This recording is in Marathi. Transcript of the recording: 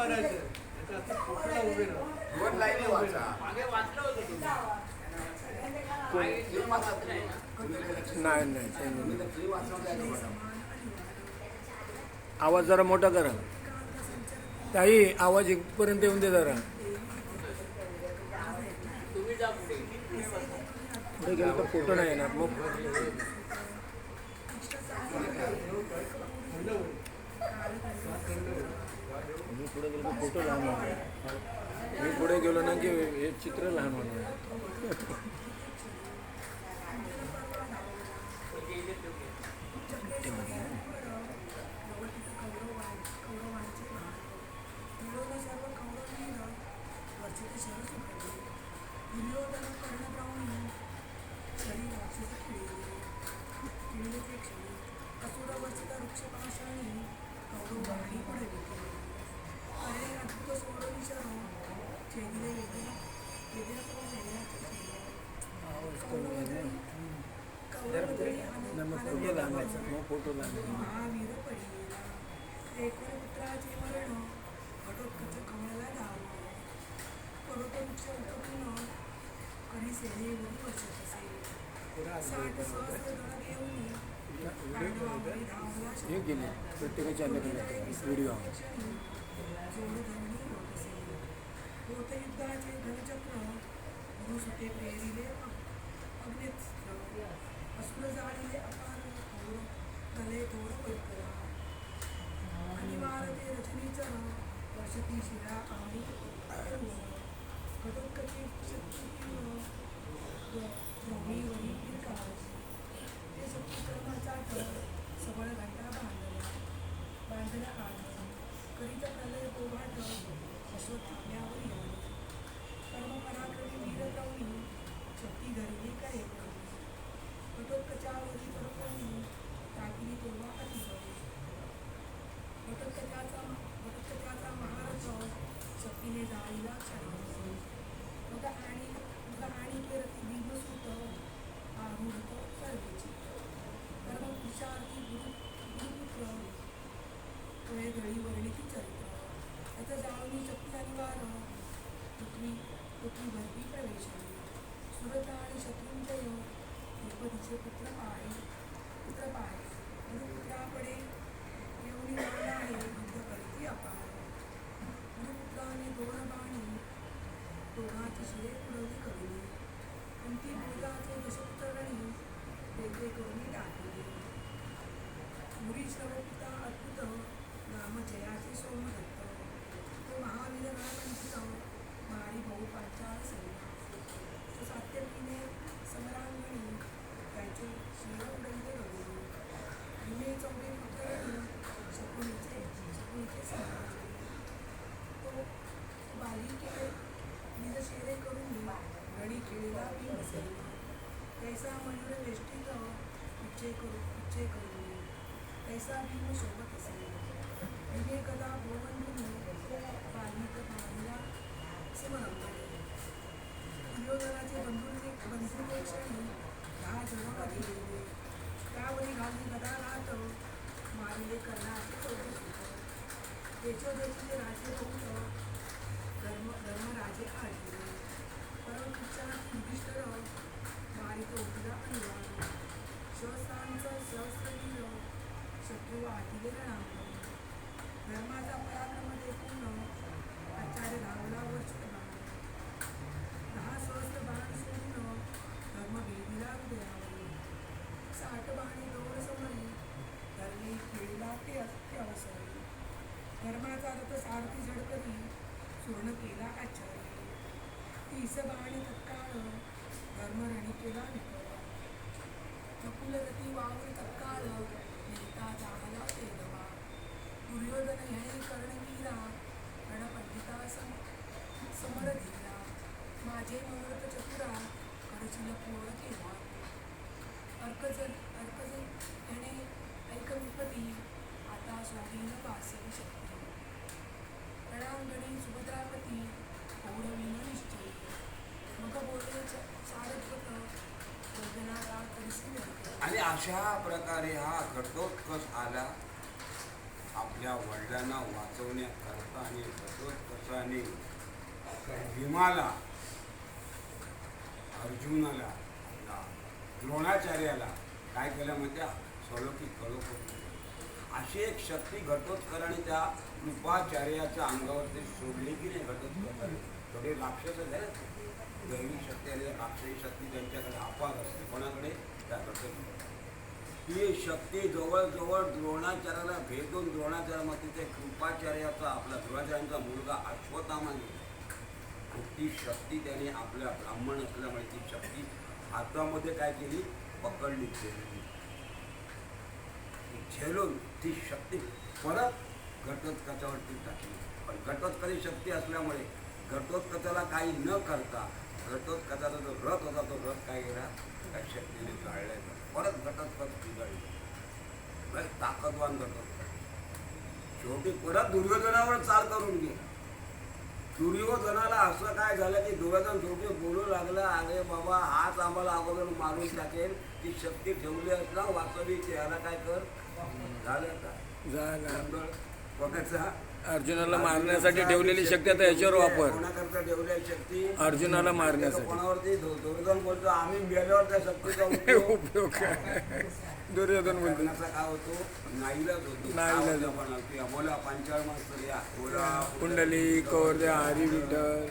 करायचं. दोन लाईनी वाचा. नाही. नाही. आवाज जरा मोठा करा. ताई आवाज इथपर्यंत येऊन दे जरा. पुढे गेलं तर फोटो नाही येणार मग मी पुढे गेलो तर फोटो लहान होणार मी पुढे गेलो ना की हे चित्र लहान होणार Thank you. फोटो हे गेले प्रत्येकाच्या व्हिडिओ जोड युद्धाचे गुरु सुते प्रेरिले अग्निस्त्र असुर जाळीले अपार थोर गले थोर वैकरा अनिवार्य ते रचनेचा वर्षती शिरा आणि घटोत्कची शक्ती भूमीवरी शक्तीने जाळीला क्षण मग आणि मग आणि सर्वेची कर्म पुरुषार्थी गुरु गुरुपुत्र तुळे गळी वर्णिती चरित्र त्याचं जाळणी शक्ती आणि वार पृथ्वी पृथ्वी भरती प्रवेश सुरता आणि शत्रुंजय द्रौपदीचे पुत्र पाहे पुत्र पाहे. गडी केलेला भीमसेना तैसा मयूर म्हणजे वेष्टीत उच्चे करू उच्चे करू तैसा भीम सोबत असे भीमे म्हणजे कदा भोवंधुनी बालिक बांधला समरंगणे दुर्योधनाचे बंधूचे बंधूचे क्षणी दहा जन्मामध्ये गेले त्यावरी घालली गदा राहत? मारले कर्णाचे चौथे सुत तेजोदेशीचे राजे बहुत धर्म धर्मराजे आढळले परंतुच्या युधिष्ठर मारित उठला अनुवाद शस्त्रांचं सहस्रवीर शत्रू आटिले रणांगण धर्माचा पराक्रम देखून आचार्य धावला वर्ष दहा सहस्र बाण सोडून धर्म भेदीला हृदयावरी साठ बाणी दोन समरी धरणी खेळीला ते अत्यवसरी धर्माचा रथ सारथी झडकरी सुर्ण केला आचार्य. तीस तत्काळ धर्मरणी केला विकर वावर तत्काळ नेता जाहला तेलवा दुर्योधन हे कर्णवीरा रणपंडिता सम समर धीरा माझे मनोरथ चतुरा करशील पूर्ण केला अर्कजन अर्कजन याने ऐकविपती आता स्वाधीन वासवी शक्ती रणांगणी सुभद्रापती आणि अशा प्रकारे हा घटोत्कच आला आपल्या वडिलांना वाचवण्याकरता आणि घटोत्कचाने भीमाला अर्जुनाला द्रोणाचार्याला काय केलं म्हणजे सोलो की अशी एक शक्ती घटोत्कराने त्या कृपाचार्याच्या अंगावरती सोडली की नाही घटोत्कर थोडे राक्षस आहे दैवी शक्ती आणि राक्षसी शक्ती त्यांच्याकडे अपार असते. कोणाकडे? त्या घटोत्कराकडे. ही शक्ती जवळजवळ द्रोणाचार्याला भेटून द्रोणाचार्यामध्ये ते कृपाचार्याचा आपला द्रोणाचार्यांचा मुलगा अश्वत्थामा आणि ती शक्ती त्याने आपल्या ब्राह्मण असल्यामुळे ती शक्ती हातामध्ये काय केली? पकडली. झेलून ती शक्ती. परत घटोत्कचावरती टाकली. पण घटोत्कची शक्ती असल्यामुळे घटोत्कचाला काही न करता घटोत्कचाचा जो रथ होता तो रथ काय केला त्या शक्तीने जाळला परत घटोत्कच बिघडली. ताकदवान घटोत्कच. शेवटी परत दुर्योधनावर चाल करून गेला. दुर्योधनाला असं काय झालं की दुर्योधन शेवटी बोलू लागला. अरे बाबा हाच आम्हाला अगोदर मारून टाकेल. ती शक्ती ठेवली असला वास्तविक याला काय कर? झालं का झाला. अर्जुनाला मारण्यासाठी ठेवलेली शक्ती आता याच्यावर वापर. ठेवलेली शक्ती? अर्जुनाला मारण्यासाठी. कोणावरती? दुर्योधन बोलतो. आम्ही मेल्यावर त्या शक्तीचा उपयोग काय? दुर्योधन बोलतो. काय होतो? नाईलाज नाईलाज. अमोला पंचाळ मास्तर या बोला कुंडली कौरद्या हरी विठ्ठल